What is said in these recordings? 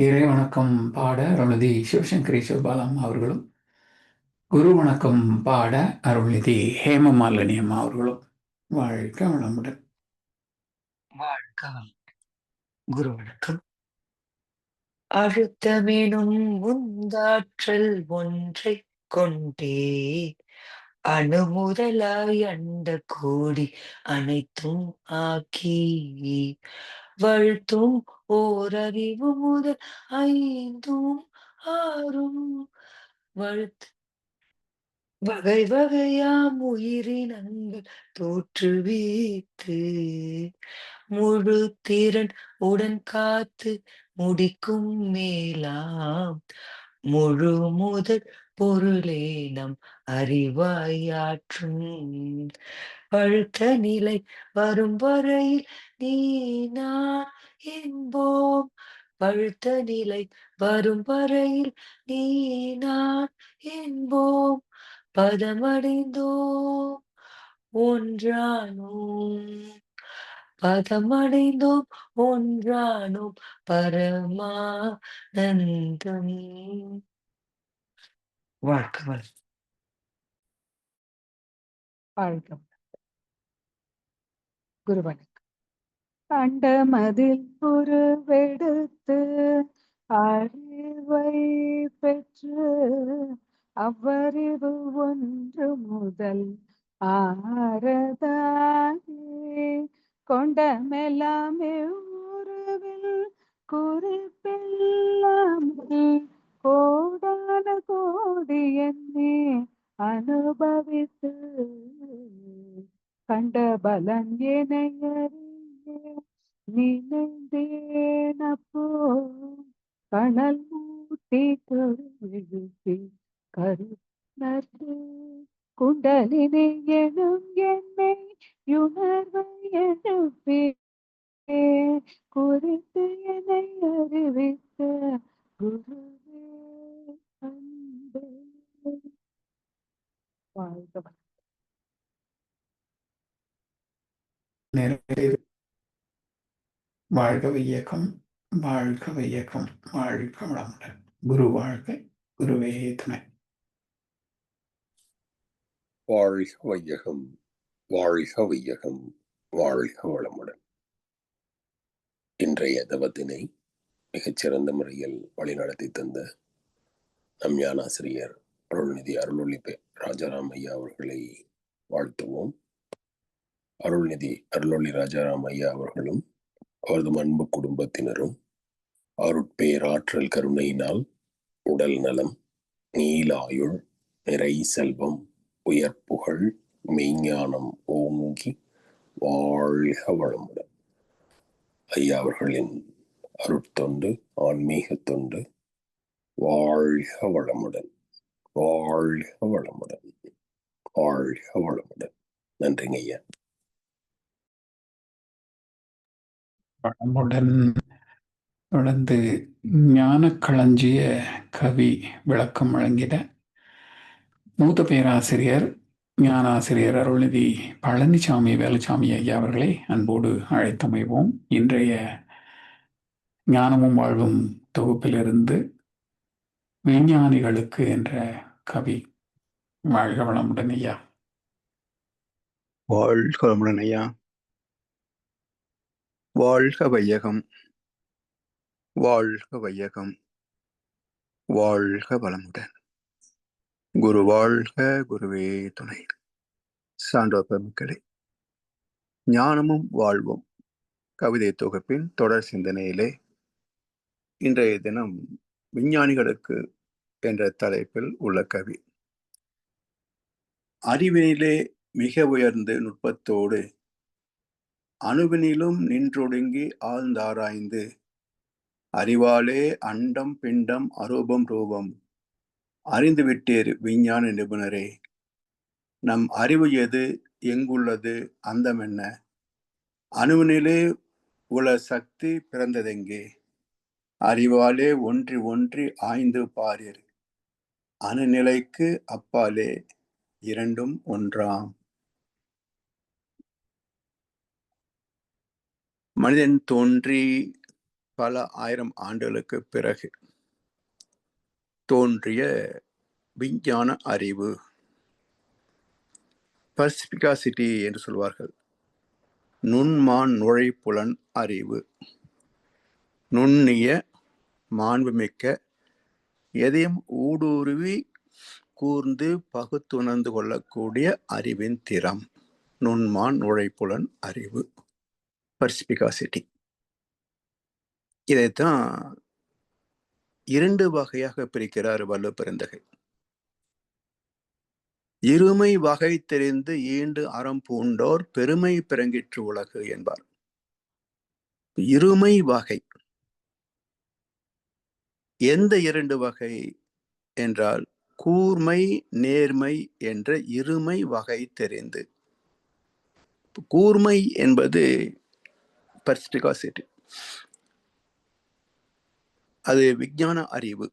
இறை வணக்கம் பாட அருள்நிதி சிவசங்கரி சிவபாலம் அவர்களும் குரு வணக்கம் பாட அருள்நிதி ஹேமமாலினி அம்மா அவர்களும். வாழ்க வளமுடன். வாழ்க குரு வணக்கம். அழுத்தமெனும் உந்தாற்றல் ஒன்றை கொண்டே அணுமுதலாய் அண்ட கோடி அனைத்தும் ஆக்கி வழுத்தும் ஓரறிவு முதல் ஐந்தும் ஆறும். வழுத்து வகை வகையாம் உயிரினங்கள் தோற்றுவித்து முழு திறன் உடன் காத்து முடிக்கும் மேலாம். முழு முதல் பொருளே நம் அறிவாயாற்றும் அழுத்த நிலை வரும் வரையில் நீ நான் என்போம். பழுத்த நிலை வரும் வரையில் நீ நான் என்போம். பதமடைந்தோம். ஒன்றானோம். பதமடைந்தோம். ஒன்றானோம். பரமானந்தம். வாழ்க்கை வாழ்க்கை குருவனுக்கு. அண்டமதில் உருவெடுத்து அறிவை பெற்று அவ்வறிவு ஒன்று முதல் ஆரதாகி கொண்டமெல்லாமே உருவில் குறிப்பில்லாமல் கோடான கோடி என்னே அனுபவித்து கண்ட பலன் எனையறிய நினைந்தேனப்போ கணல் மூட்டி கருவிழுப்பி கருணத்து குண்டலினை எனும் என்னை யுணர்வை எழுப்பி. வாழ்க வையகம் வாழ்க வையகம் வாழ்க வளமுடன். குரு. வாழ்க குருவே துணை. வாழ்க வையகம் வாழ்க வையகம் வாழ்க வளமுடன். இன்றைய தவத்தினை மிகச்சிறந்த முறையில் வழிநடத்தி தந்த நம் ஞானாசிரியர் அருள்நிதி அருளொளிப்பே ராஜாராம் ஐயா அவர்களை வாழ்த்துவோம். அருள்நிதி அருளொளி ராஜாராம் ஐயா அவர்களும் அவரது அன்பு குடும்பத்தினரும் அருட்பேராற்றல் கருணையினால் உடல் நலம் நீலாயுள் நிறை செல்வம் உயர் புகழ் மெய்ஞானம் ஓங்கி வாழ்க வளமுடன். ஐயா அவர்களின் அருட்தொண்டு ஆன்மீக தொண்டு வாழ்க வளமுடன் வாழ்க வளமுடன் வாழ்க வளமுடன். நன்றிங்க ஐயா. வளமுடன் தொடர்ந்து ஞான களஞ்சிய கவி விளக்கம் வழங்கிட மூத்த பேராசிரியர் ஞானாசிரியர் அருள்நிதி பழனிசாமி வேலுசாமி ஐயா அவர்களை அன்போடு அழைத்தமைவோம். இன்றைய ஞானமும் வாழ்வும் தொகுப்பிலிருந்து விஞ்ஞானிகளுக்கு என்ற கவி வாழ்க வளமுடன் ஐயா. வாழ்க வளமுடன் ஐயா. வாழ்க வையகம். வாழ்க வையகம். வாழ்க வளமுடன். குரு வாழ்க குருவே துணை. சான்றோர் பெருமக்களே ஞானமும் வாழ்வும். கவிதை தொகுப்பின் தொடர் சிந்தனையிலே இன்றைய தினம் விஞ்ஞானிகளுக்கு என்ற தலைப்பில் உள்ள கவி. அறிவினிலே மிக உயர்ந்து நுட்பத்தோடு அணுவினிலும் நின்றொடுங்கி ஆழ்ந்தாராய்ந்து. அறிவாலே அண்டம் பிண்டம் அரூபம் ரூபம். அறிந்துவிட்டீர் விஞ்ஞான நிபுணரே. நம் அறிவு எது? எங்குள்ளது? அந்தம் என்ன? அணுவினிலே உல சக்தி பிறந்ததெங்கே? அறிவாலே ஒன்றி ஒன்றி ஆய்ந்து பாரீர். அணுநிலைக்கு அப்பாலே இரண்டும் ஒன்றாம். மனிதன் தோன்றி பல ஆயிரம் ஆண்டுகளுக்கு பிறகு தோன்றிய விஞ்ஞான அறிவு பர்ஸ்பிகாசிட்டி என்று சொல்வார்கள். நுண்மான் நுழைப்புலன் அறிவு. நுண்ணிய மாண்புமிக்க எதையும் ஊடுருவி கூர்ந்து பகுத்துணர்ந்து கொள்ளக்கூடிய அறிவின் திறம். நுண்மான் நுழைப்புலன் அறிவு. பர்ஸ்பிகாசிட்டி இதைத்தான் இரண்டு வகையாக பிரிக்கிறார் வல்லு பெருந்தகை. இருமை வகை தெரிந்து ஈண்டு அறம் பூண்டோர் பெருமை பிறங்கிற்று உலகு என்பார். இருமை வகை. எந்த இரண்டு வகை என்றால் கூர்மை நேர்மை என்ற இருமை வகை தெரிந்து. கூர்மை என்பது பர்ஸ்டிகாசிட்டி அது விஞ்ஞான அறிவு.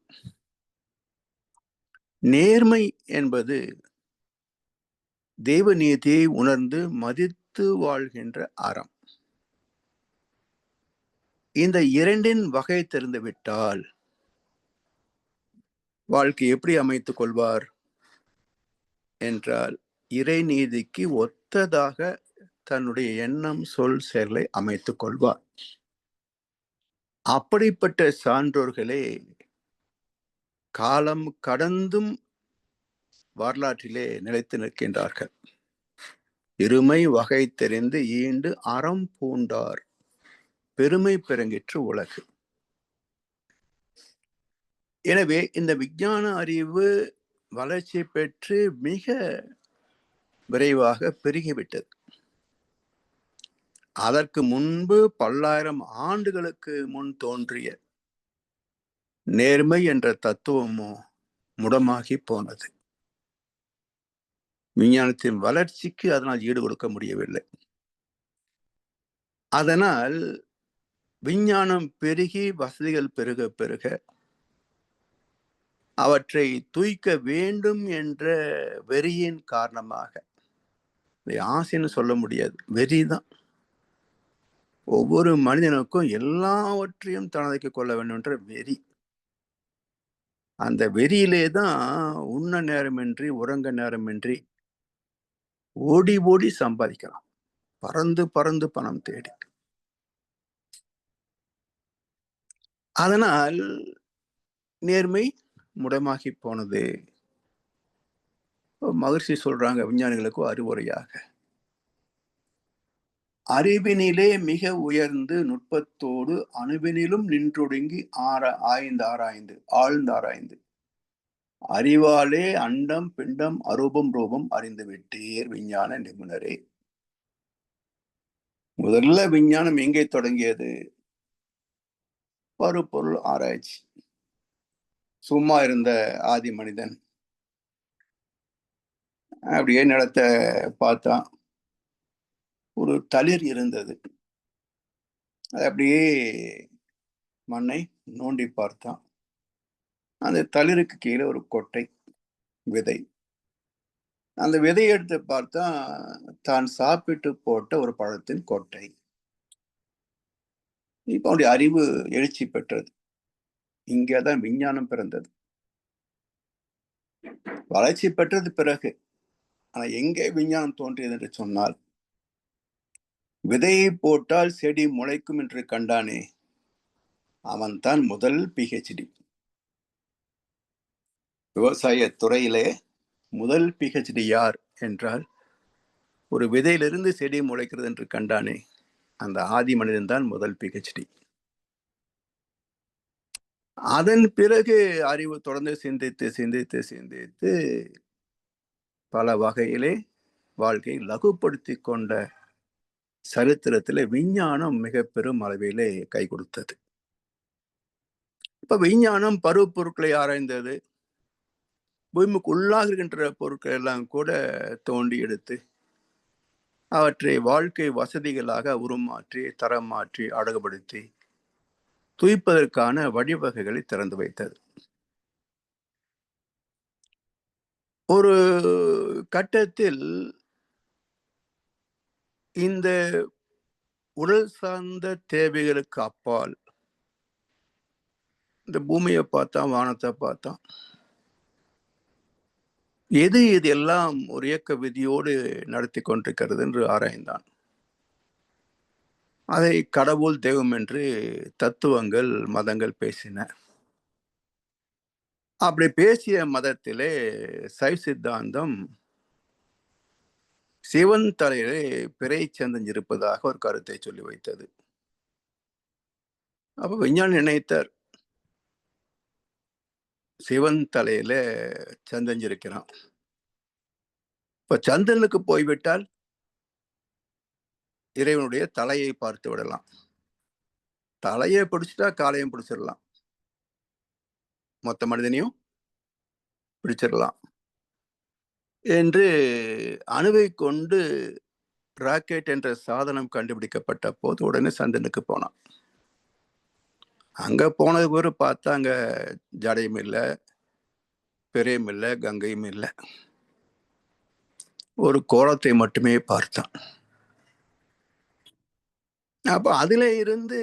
நேர்மை என்பது தெய்வநீதியை உணர்ந்து மதித்து வாழ்கின்ற அறம். இந்த இரண்டின் வகை தெரிந்துவிட்டால் வாழ்க்கை எப்படி அமைத்துக் கொள்வார்? என்றால் இறைநீதிக்கு ஒத்ததாக தன்னுடைய எண்ணம் சொல் செயலை அமைத்துக் கொள்வார். அப்படிப்பட்ட சான்றோர்களே காலம் கடந்தும் வரலாற்றிலே நிலைத்து நிற்கின்றார்கள். இருமை வகை தெரிந்து ஈண்டு அறம் பூண்டார். பெருமை பெருங்கிற்று உலகு. எனவே இந்த விஞ்ஞான அறிவு வளர்ச்சி பெற்று மிக விரைவாக பெருகிவிட்டது. அதற்கு முன்பு பல்லாயிரம் ஆண்டுகளுக்கு முன் தோன்றிய நேர்மை என்ற தத்துவமோ முடமாகி போனது. விஞ்ஞானத்தின் வளர்ச்சிக்கு அதனால் ஈடு கொடுக்க முடியவில்லை. அதனால் விஞ்ஞானம் பெருகி வசதிகள் பெருக பெருக அவற்றை தூய்க்க வேண்டும் என்ற வெறியின் காரணமாக ஆசைன்னு சொல்ல முடியாது வெறிதான். ஒவ்வொரு மனிதனுக்கும் எல்லாவற்றையும் தனதைக்கு கொள்ள வேண்டும் என்ற வெறி. அந்த வெறியிலே தான் உண்ண நேரமின்றி உறங்க நேரமின்றி ஓடி ஓடி சம்பாதிக்கலாம். பறந்து பறந்து பணம் தேடி. அதனால் நேர்மை முடமாகி போனது. மகிழ்ச்சி சொல்றாங்க விஞ்ஞானிகளுக்கு அறிவுரையாக. அறிவினிலே மிக உயர்ந்து நுட்பத்தோடு அணுவினிலும் நின்றொடுங்கி ஆர ஆய்ந்து ஆராய்ந்து ஆழ்ந்து ஆராய்ந்து. அறிவாலே அண்டம் பிண்டம் அரூபம் ரூபம் அறிந்து விட்டீர் விஞ்ஞான நிபுணரே. முதல்ல விஞ்ஞானம் எங்கே தொடங்கியது? பருப்பொருள் ஆராய்ச்சி. சும்மா இருந்த ஆதி மனிதன். அப்படியே நிலத்தை பார்த்தான். ஒரு தளிர் இருந்தது. அது அப்படியே மண்ணை நோண்டி பார்த்தான். அந்த தளிருக்கு கீழே ஒரு கொட்டை விதை. அந்த விதையை எடுத்து பார்த்தா தான் சாப்பிட்டு போட்ட ஒரு பழத்தின் கொட்டை. இப்போ அவனுடைய அறிவு எழுச்சி பெற்றது. இங்கே தான் விஞ்ஞானம் பிறந்தது. வளர்ச்சி பெற்றது பிறகு. ஆனால் எங்கே விஞ்ஞானம் தோன்றியது என்று சொன்னால் விதையை போட்டால் செடி முளைக்கும் என்று கண்டானே. அவன்தான் முதல் பிஹெச்டி விவசாய துறையிலே முதல் பிஹெச்டி யார் என்றால் ஒரு விதையிலிருந்து செடி முளைக்கிறது என்று கண்டானே அந்த ஆதி மனிதன் தான் முதல் பிஹெச்டி அதன் பிறகு அறிவு தொடர்ந்து சிந்தித்து சிந்தித்து சிந்தித்து பல வகையிலே வாழ்க்கையை லகுப்படுத்தி கொண்ட சரித்திரத்தில் விஞ்ஞானம் மிக பெரும் அளவிலே கை கொடுத்தது. இப்போ விஞ்ஞானம் பருவ பொருட்களை ஆராய்ந்தது. பூமிக்கு உள்ளாக இருக்கின்ற பொருட்கள் எல்லாம் கூட தோண்டி எடுத்து அவற்றை வாழ்க்கை வசதிகளாக உருமாற்றி தரம் மாற்றி அழகுபடுத்தி துய்ப்பதற்கான வழிவகைகளை திறந்து வைத்தது. ஒரு கட்டத்தில் இந்த உடல் சார்ந்த தேவைகளுக்கு அப்பால் இந்த பூமியை பார்த்தான் வானத்தை பார்த்தான். எது இது எல்லாம் ஒரு இயக்க விதியோடு நடத்தி கொண்டிருக்கிறது என்று ஆராய்ந்தான். அதை கடவுள் தெய்வம் என்று தத்துவங்கள் மதங்கள் பேசின. அப்படி பேசிய மதத்திலே சைவ சித்தாந்தம் சிவன் தலையிலே பிறை சந்தஞ்சிருப்பதாக ஒரு கருத்தை சொல்லி வைத்தது. அப்ப விஞ்ஞானி நினைத்தார் சிவன் தலையில சந்தஞ்சிருக்கிறான் இப்ப சந்திரனுக்கு போய்விட்டால் இறைவனுடைய தலையை பார்த்து விடலாம். தலையை பிடிச்சிட்டா காலையும் பிடிச்சிடலாம். மொத்த மனிதனையும் பிடிச்சிடலாம். என்று அணுவை கொண்டு ராக்கெட் என்ற சாதனம் கண்டுபிடிக்கப்பட்ட போது உடனே சந்தனுக்கு போனான். அங்கே போனது பிறகு பார்த்தா அங்கே ஜடையும் இல்லை பெரியும் இல்லை கங்கையும் இல்லை. ஒரு கோலத்தை மட்டுமே பார்த்தான். அப்போ அதில் இருந்து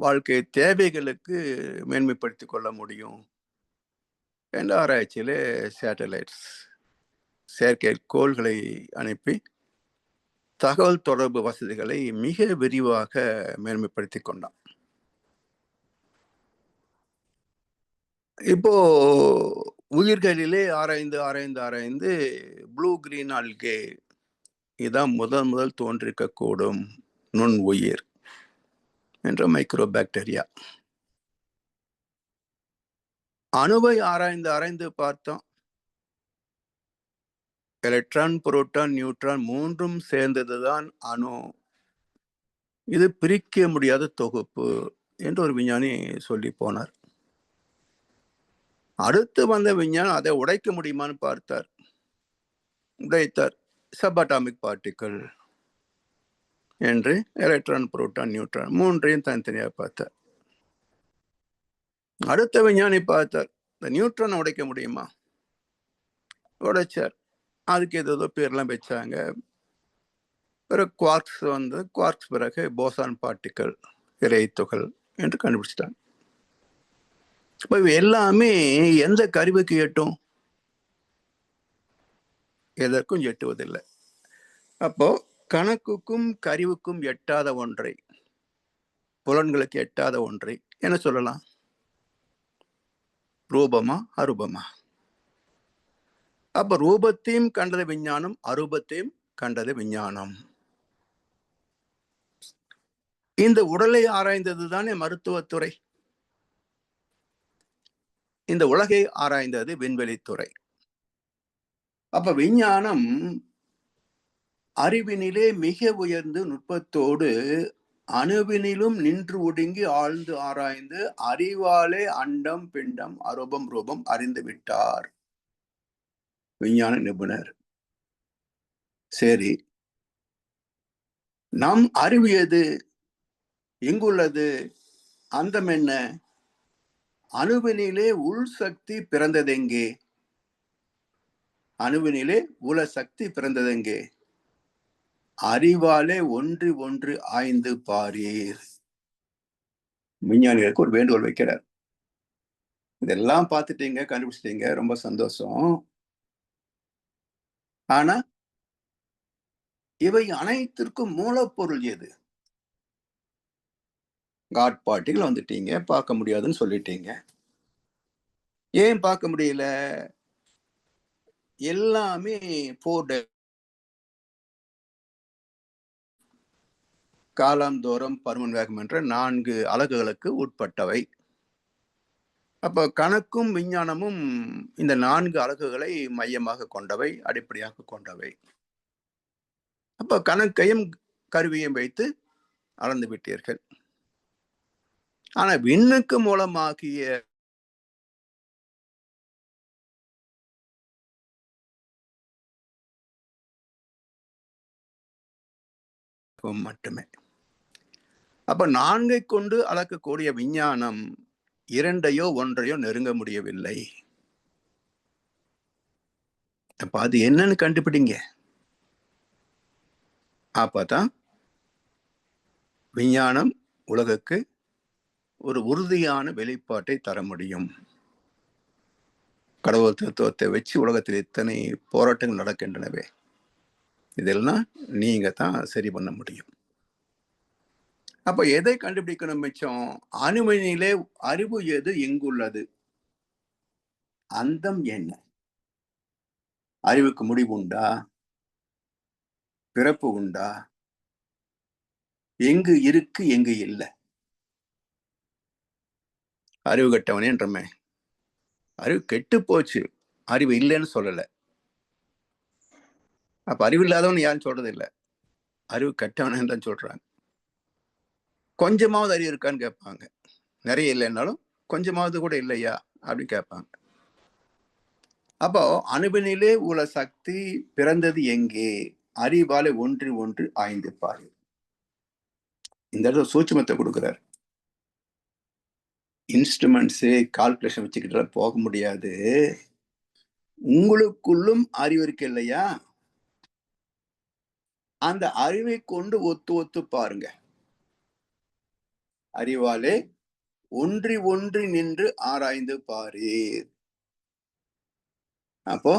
வாழ்க்கை தேவைகளுக்கு மேன்மைப்படுத்திக் கொள்ள முடியும். என்ற ஆராய்ச்சியிலே சேட்டலைட்ஸ் செயற்கை கோள்களை அனுப்பி தகவல் தொடர்பு வசதிகளை மிக விரிவாக மேன்மைப்படுத்தி கொண்டான். இப்போ உயிர்களிலே ஆராய்ந்து ஆராய்ந்து ஆராய்ந்து ப்ளூ கிரீன் ஆல்கே இதுதான் முதல் முதல் தோன்றிருக்கக்கூடும் நுண் உயிர் என்ற மைக்ரோ பாக்டீரியா அணுவை ஆராய்ந்து ஆராய்ந்து பார்த்தோம். எலக்ட்ரான் புரோட்டான் நியூட்ரான் மூன்றும் சேர்ந்ததுதான் அணு. இது பிரிக்க முடியாத தொகுப்பு என்று ஒரு விஞ்ஞானி சொல்லி போனார். அடுத்து வந்த விஞ்ஞானம் அதை உடைக்க முடியுமான்னு பார்த்தார். உடைத்தார். சபாட்டாமிக் பார்ட்டிக்கல் என்று எலக்ட்ரான் புரோட்டான் நியூட்ரான் மூன்றையும் தனித்தனியாக பார்த்தார். அடுத்த விஞ்ஞானி பார்த்தார் இந்த நியூட்ரன் உடைக்க முடியுமா? உடைச்சார். அதுக்கு ஏதோ பேர்லாம் வச்சாங்க. பிறகு குவார்க்ஸ் வந்து குவார்க்ஸ் பிறகு போசான் பார்ட்டிக்கல் இறை துகள் என்று கண்டுபிடிச்சிட்டாங்க. இப்போ எல்லாமே எந்த கருவிக்கு எட்டும்? எதற்கும் எட்டுவதில்லை. அப்போ கணக்குக்கும் கருவுக்கும் எட்டாத ஒன்றை புலன்களுக்கு எட்டாத ஒன்றை என்ன சொல்லலாம்? ரூபமா அரூபமா? அப்ப ரூபத்தையும் கண்டது விஞ்ஞானம் அரூபத்தையும் கண்டது விஞ்ஞானம். இந்த உடலை ஆராய்ந்தது தானே மருத்துவத்துறை இந்த உலகை ஆராய்ந்தது விண்வெளித்துறை அப்ப விஞ்ஞானம் அறிவினிலே மிக உயர்ந்து நுட்பத்தோடு அணுவினிலும் நின்று ஒடுங்கி ஆழ்ந்து ஆராய்ந்து அறிவாலே அண்டம் பிண்டம் அரூபம் ரூபம் அறிந்து விட்டார். விஞ்ஞான நிபுணர். சரி. நம் அறிவு எது? எங்குள்ளது? அந்தம் என்ன? அணுவினிலே உள் சக்தி பிறந்ததெங்கே? அணுவினிலே உல சக்தி பிறந்ததெங்கே? அறிவாலே ஒன்று ஒன்று ஆய்ந்து பாரீர். விஞ்ஞானிகளுக்கு ஒரு வேண்டுகோள் வைக்கிறார். இதெல்லாம் பார்த்துட்டீங்க கண்டுபிடிச்சிட்டீங்க ரொம்ப சந்தோஷம். ஆனா இவை அனைத்திற்கும் மூலப்பொருள் எது? காட் பார்ட்டிகள் வந்துட்டீங்க பார்க்க முடியாதுன்னு சொல்லிட்டீங்க. ஏன் பார்க்க முடியல? எல்லாமே போர் காலாந்தோறும் பருமன் வேகம் என்ற நான்கு அலகுகளுக்கு உட்பட்டவை. அப்போ கணக்கும் விஞ்ஞானமும் இந்த நான்கு அலகுகளை மையமாக கொண்டவை அடிப்படையாக கொண்டவை. அப்போ கணக்கையும் கருவியும் வைத்து அளந்து விட்டீர்கள். ஆனால் விண்ணுக்கு மூலமாகிய மட்டுமே. அப்ப நான்கை கொண்டு அளக்கக்கூடிய விஞ்ஞானம் இரண்டையோ ஒன்றையோ நெருங்க முடியவில்லை. அப்ப அது என்னன்னு கண்டுபிடிங்க. அப்பதான் விஞ்ஞானம் உலகுக்கு ஒரு உறுதியான வெளிப்பாட்டை தர முடியும். கடவுள் தத்துவத்தை வச்சு உலகத்தில் இத்தனை போராட்டங்கள் நடக்கின்றனவே. இதெல்லாம் நீங்க தான் சரி பண்ண முடியும். அப்ப எதை கண்டுபிடிக்கணும் மிச்சம்? அணுமணியிலே அறிவு எது எங்குள்ளது? அந்தம் என்ன? அறிவுக்கு முடிவு உண்டா? பிறப்பு உண்டா? எங்கு இருக்கு எங்கு இல்லை? அறிவு கெட்டவனேன்றமே அறிவு கெட்டு போச்சு. அறிவு இல்லைன்னு சொல்லல. அப்ப அறிவு இல்லாதவன் யாரும் சொல்றது இல்லை அறிவு கெட்டவனே தான் சொல்றாங்க. கொஞ்சமாவது அறிவு இருக்கான்னு கேட்பாங்க. நிறைய இல்லைன்னாலும் கொஞ்சமாவது கூட இல்லையா? அப்படின்னு கேட்பாங்க. அப்போ அனுபனிலே உள்ள சக்தி பிறந்தது எங்கே? அறிவாலே ஒன்று ஒன்று ஆய்ந்து பாரு. இந்த இடத்துல சூட்சமத்தை கொடுக்குறாரு. இன்ஸ்ட்ருமெண்ட்ஸு கால்குலேஷன் வச்சுக்கிட்டு போக முடியாது. உங்களுக்குள்ளும் அறிவு இருக்கு இல்லையா? அந்த அறிவை கொண்டு ஒத்து ஒத்து பாருங்க. அறிவாலே ஒன்றி ஒன்றி நின்று ஆராய்ந்து பாரீர். அப்போ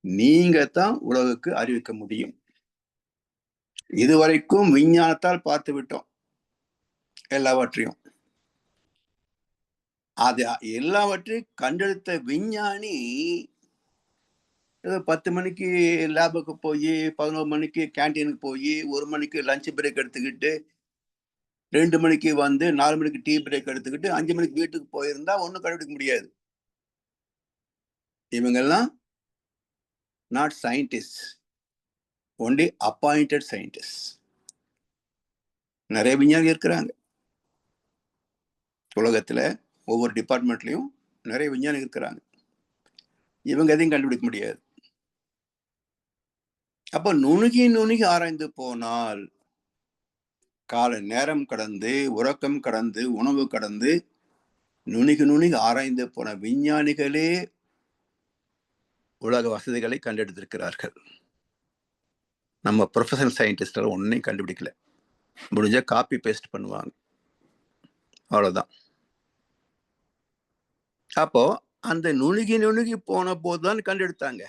நீங்க தான் உலகுக்கு அறிவிக்க முடியும். இதுவரைக்கும் விஞ்ஞானத்தால் பார்த்து விட்டோம். எல்லாவற்றையும். அது எல்லாவற்றையும் கண்டெடுத்த விஞ்ஞானி ஏதோ பத்து மணிக்கு லேபுக்கு போய் பதினோரு மணிக்கு கேன்டீனுக்கு போய் ஒரு மணிக்கு லஞ்ச் பிரேக் எடுத்துக்கிட்டு ரெண்டு மணிக்கு வந்து நாலு மணிக்கு டீ பிரேக் எடுத்துக்கிட்டு அஞ்சு மணிக்கு வீட்டுக்கு போயிருந்தா ஒன்றும் கண்டுபிடிக்க முடியாது. இவங்கெல்லாம் not scientist only appointed scientist நிறைய விஞ்ஞானி இருக்கிறாங்க. உலகத்தில் ஒவ்வொரு டிபார்ட்மெண்ட்லயும் நிறைய விஞ்ஞானி இருக்கிறாங்க. இவங்க எதையும் கண்டுபிடிக்க முடியாது. அப்போ நுணுகி நுணுகி ஆராய்ந்து போனால் கால நேரம் கடந்து உறக்கம் கடந்து உணவு கடந்து நுணுகி நுணுகி ஆராய்ந்து போன விஞ்ஞானிகளே உலக வசதிகளை கண்டெடுத்திருக்கிறார்கள். நம்ம ப்ரொஃபஷனல் சயின்டிஸ்டால் ஒன்றையும் கண்டுபிடிக்கல. முடிஞ்சால் காப்பி பேஸ்ட் பண்ணுவாங்க. அவ்வளோதான் அப்போ அந்த நுணுகி நுணுகி போன போதுதான் கண்டெடுத்தாங்க.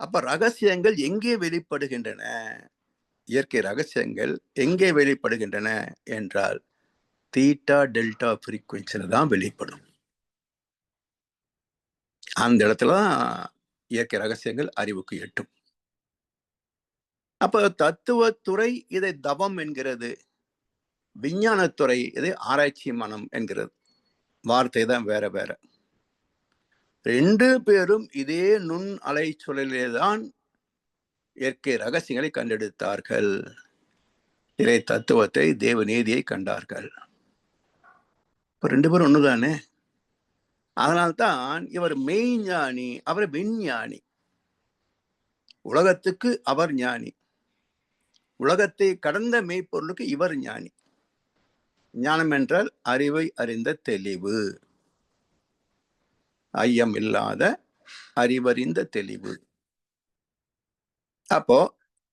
அப்ப ரகசியங்கள் எங்கே வெளிப்படுகின்றன? இயற்கை ரகசியங்கள் எங்கே வெளிப்படுகின்றன என்றால் தீட்டா டெல்டா ஃப்ரீக்குவென்சியில் தான் வெளிப்படும். அந்த இடத்துல தான் இயற்கை ரகசியங்கள் அறிவுக்கு எட்டும். அப்போ தத்துவத்துறை இதை தவம் என்கிறது விஞ்ஞானத்துறை இதை ஆராய்ச்சி மனம் என்கிறது. வார்த்தை தான் வேற வேற. ரெண்டு பேரும் இதே நுண் அலை சுழலே தான் இயற்கை ரகசியங்களை கண்டெடுத்தார்கள். இறை தத்துவத்தை தேவ நீதியை கண்டார்கள். இப்போ ரெண்டு பேரும் ஒண்ணுதானே? அதனால்தான் இவர் மெய்ஞானி அவர் விஞ்ஞானி. உலகத்துக்கு அவர் ஞானி. உலகத்தை கடந்த மெய்ப்பொருளுக்கு இவர் ஞானி. ஞானம் என்றால் அறிவை அறிந்த தெளிவு. ஐயம் இல்லாத அறிவறிந்த தெளிவு. அப்போ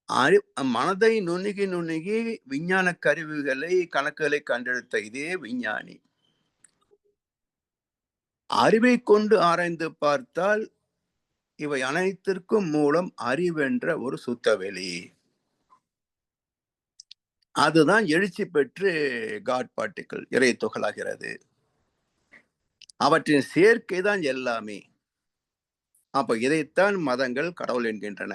அறி மனதை நுணுகி நுணுகி விஞ்ஞான கருவிகளை கணக்குகளை கண்டெடுத்த இதே விஞ்ஞானி. அறிவை கொண்டு ஆராய்ந்து பார்த்தால் இவை அனைத்திற்கும் மூலம் அறிவென்ற ஒரு சுத்தவெளி அதுதான் எழுச்சி பெற்று காட் பார்ட்டிகள் இறை துகளாகிறது அவற்றின் சேர்க்கை தான் எல்லாமே. அப்ப இதைத்தான் மதங்கள் கடவுள் என்கின்றன.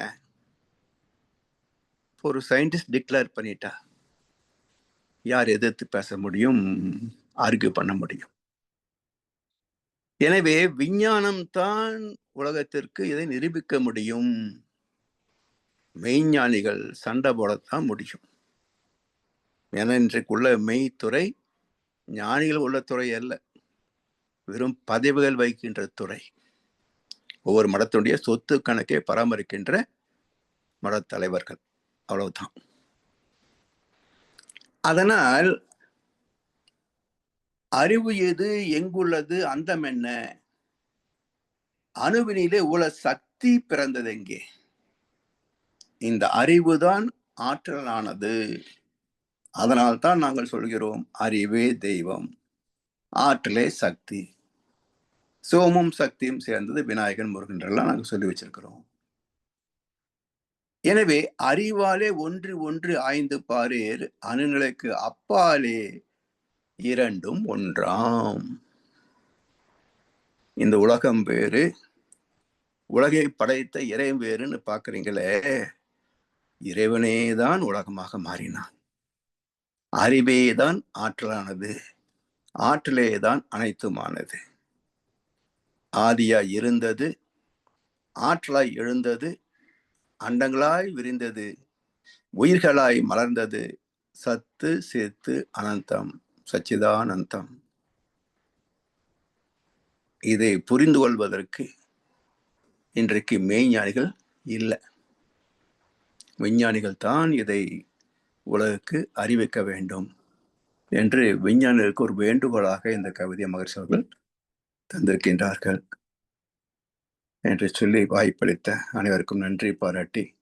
ஒரு சயின்டிஸ்ட் டிக்ளேர் பண்ணிட்டா யார் எதிர்த்து பேச முடியும் ஆர்கியூ பண்ண முடியும். எனவே விஞ்ஞானம் தான் உலகத்திற்கு இதை நிரூபிக்க முடியும். மெய்ஞானிகள் சண்டை போடத்தான் முடியும். ஏன்னா இன்றைக்குள்ள மெய்த்துறை ஞானிகள் உள்ள துறை அல்ல. வெறும் பதவிகள் வைக்கின்ற துறை. ஒவ்வொரு மடத்தினுடைய சொத்து கணக்கை பராமரிக்கின்ற மடத்தலைவர்கள். அவ்வளவுதான். அதனால் அறிவு எது எங்குள்ளது அந்தம் என்ன? அணுவினிலே உள்ள சக்தி பிறந்தது எங்கே? இந்த அறிவுதான் ஆற்றலானது. அதனால் தான் நாங்கள் சொல்கிறோம் அறிவே தெய்வம் ஆற்றலே சக்தி. சோமும் சக்தியும் சேர்ந்தது விநாயகன் முருகன்றெல்லாம் நாங்கள் சொல்லி வச்சிருக்கிறோம். எனவே அறிவாலே ஒன்று ஒன்று ஆய்ந்து பாரேர் அணுநிலைக்கு அப்பாலே இரண்டும் ஒன்றாம். இந்த உலகம் வேறு உலகை படைத்த இறைவன் வேறுன்னு பாக்குறீங்களே இறைவனே தான் உலகமாக மாறினான். அறிவே தான் ஆற்றலானது ஆற்றலே தான் அனைத்துமானது. ஆதியாய் இருந்தது ஆற்றலாய் எழுந்தது அண்டங்களாய் விரிந்தது. உயிர்களாய் மலர்ந்தது. சத்து சேத்து அனந்தம். சச்சிதானந்தம். இதை புரிந்து கொள்வதற்கு இன்றைக்கு மெய்ஞானிகள் இல்லை. விஞ்ஞானிகள் தான் இதை உலகுக்கு அறிவிக்க வேண்டும் என்று விஞ்ஞானிகளுக்கு ஒரு வேண்டுகோளாக இந்த கவிதை மகர்ஷி அவர்கள் தந்திருக்கின்றார்கள். என்று சொல்லி வாய்ப்பளித்த அனைவருக்கும் நன்றி பாராட்டி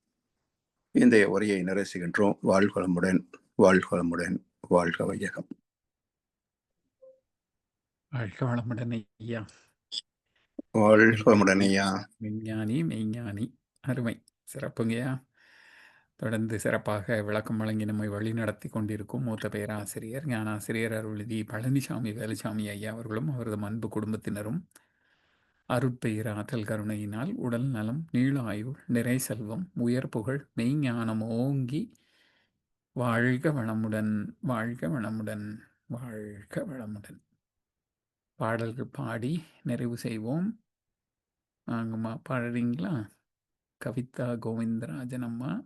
இந்த உரையை நிறைவு செய்கின்றோம் வாழ்வளமுடன் வாழ்வளமுடன் வாழ்க வையகம். வாழ்க வளமுடன் ஐயா. வாழ்வளமுடன் ஐயா. விஞ்ஞானி மெய்ஞானி அருமை. சிறப்புங்கய்யா. தொடர்ந்து சிறப்பாக விளக்கம் வழங்கி நம்மை வழி நடத்தி கொண்டிருக்கும் மூத்த பேராசிரியர் ஞானாசிரியர் அருள்நிதி பழனிசாமி வேலுசாமி ஐயா அவர்களும் அவரது அன்பு குடும்பத்தினரும் அருட்பெயர் கருணையினால் உடல் நலம் நீளாயுள் நிறை செல்வம் உயர் புகழ் மெய்ஞானம் ஓங்கி வாழ்க வளமுடன் வாழ்க வளமுடன் வாழ்க வளமுடன். பாடல்கள் பாடி நிறைவு செய்வோம். ஆங்கம்மா பாடுறீங்களா? கவிதா கோவிந்தராஜன் அம்மா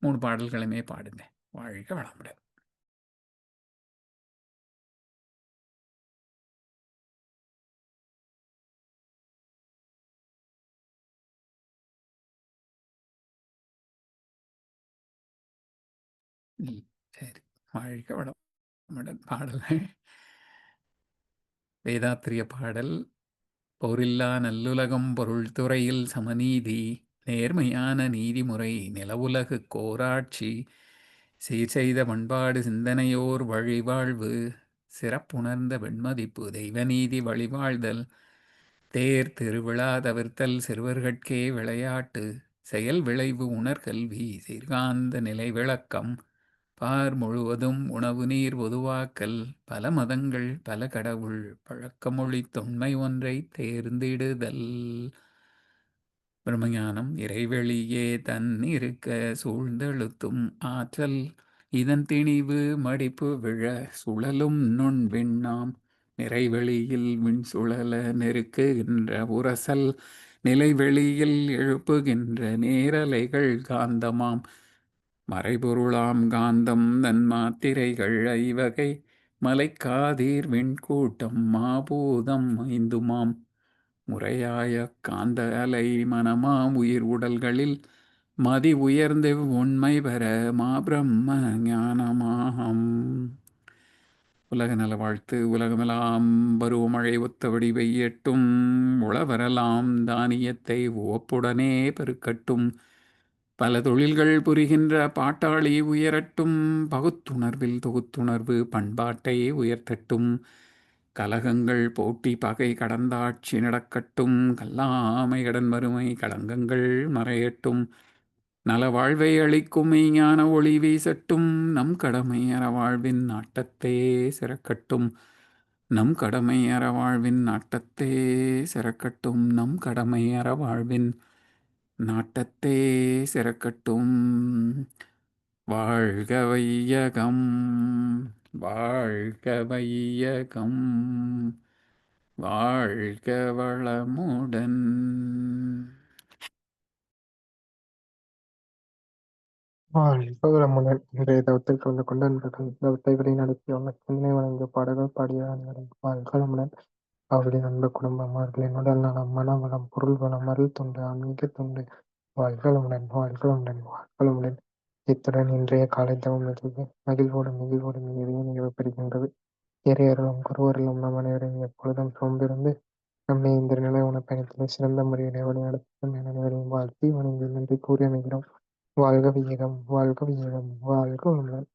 மூணு பாடல்களுமே பாடுங்க. வாழ்க வளமுடன். சரி வாழ்க வளமுடன் பாடல்கள் வேதாத்திரிய பாடல் போரில்லா நல்லுலகம் பொருள் துறையில் சமநீதி நேர்மையான நீதிமுறை நிலவுலகு கோராட்சி சீர் செய்த பண்பாடு சிந்தனையோர் வழிவாழ்வு சிறப்புணர்ந்த வெண்மதிப்பு தெய்வநீதி வழிவாழ்தல் தேர் திருவிழா தவிர்த்தல் சிறுவர்கட்கே விளையாட்டு செயல் விளைவு உணர்கல்வி சீர்காந்த நிலை விளக்கம் பார் முழுவதும் உணவு நீர் பொதுவாக்கல். பல மதங்கள் பல கடவுள் பழக்கமொழி தொன்மை ஒன்றை தேர்ந்திடுதல். பிரம்மஞானம் இறைவெளியே தன் இருக்க சூழ்ந்தெழுத்தும் ஆற்றல். இதன் திணிவு மடிப்பு விழ சுழலும் நுண் விண்ணாம் நிறைவெளியில் விண் சுழல நெருக்குகின்ற உரசல். நிலைவெளியில் எழுப்புகின்ற நேரலைகள் காந்தமாம். மறைபொருளாம் காந்தம் தன் மாத்திரைகள் ஐவகை மலைக்காதீர் விண்கூட்டம் மாபூதம் ஐந்துமாம். முறையாய காந்த அலை மனமாம் உயிர் உடல்களில் மதி உயர்ந்து உண்மை பெற மாபிரம்ம ஞானமாம். உலக நல வாழ்த்து உலகமெல்லாம் பருவமழை ஒத்தபடி வெய்யட்டும் உளவரலாம் தானியத்தை உவப்புடனே பெருக்கட்டும். பல தொழில்கள் புரிகின்ற பாட்டாளி உயரட்டும் பகுத்துணர்வில் தொகுத்துணர்வு பண்பாட்டை உயர்த்தட்டும். கலகங்கள் போட்டி பகை கடந்தாட்சி நடக்கட்டும். கல்லாமை கடன் வறுமை களங்கங்கள் மறையட்டும். நல வாழ்வை அளிக்கும் மெய்ஞான ஒளி வீசட்டும். நம் கடமை அற வாழ்வின் நாட்டத்தே சிறக்கட்டும். நம் கடமை அற வாழ்வின் நாட்டத்தே சிறக்கட்டும். நம் கடமை அற வாழ்வின் நாட்டத்தே சிறக்கட்டும். வாழ்க வையகம். வாழ்க வையகம். வாழ்க வளமுடன். வாழ்க வளமுடன். இன்றைய தவத்தில் கலந்து கொண்டு அன்பர்கள் தவத்தை வழிநடத்தி உள்ள சிந்தனை வழங்கிய பாடல்கள் பாடிய வாழ்க வளமுடன். அவருடைய அன்பு குடும்பமார்களின் உடல் நலம் மன பொருள் வளம் அருள் துண்டு ஆன்மீக துண்டு வாழ்களுடன் வளமுடன் வாழ்க இத்துடன் இன்றைய காலை தவம் நிகழ்வு மகிழ்வோடு மகிழ்வோடு மிகவே நிகழ்வு இறையர்களும் குருவர்களும் நம் அனைவரும் எப்பொழுதும் சோம்பிருந்து நம்மை இந்த நிலை உணவு சிறந்த முறையில் வழிநடத்தும் என அனைவரையும் வாழ்த்தி வணங்கி நன்றி கூறி அமைகிறோம். வாழ்க வியகம் வாழ்க வியகம் வாழ்க வளமுடன்.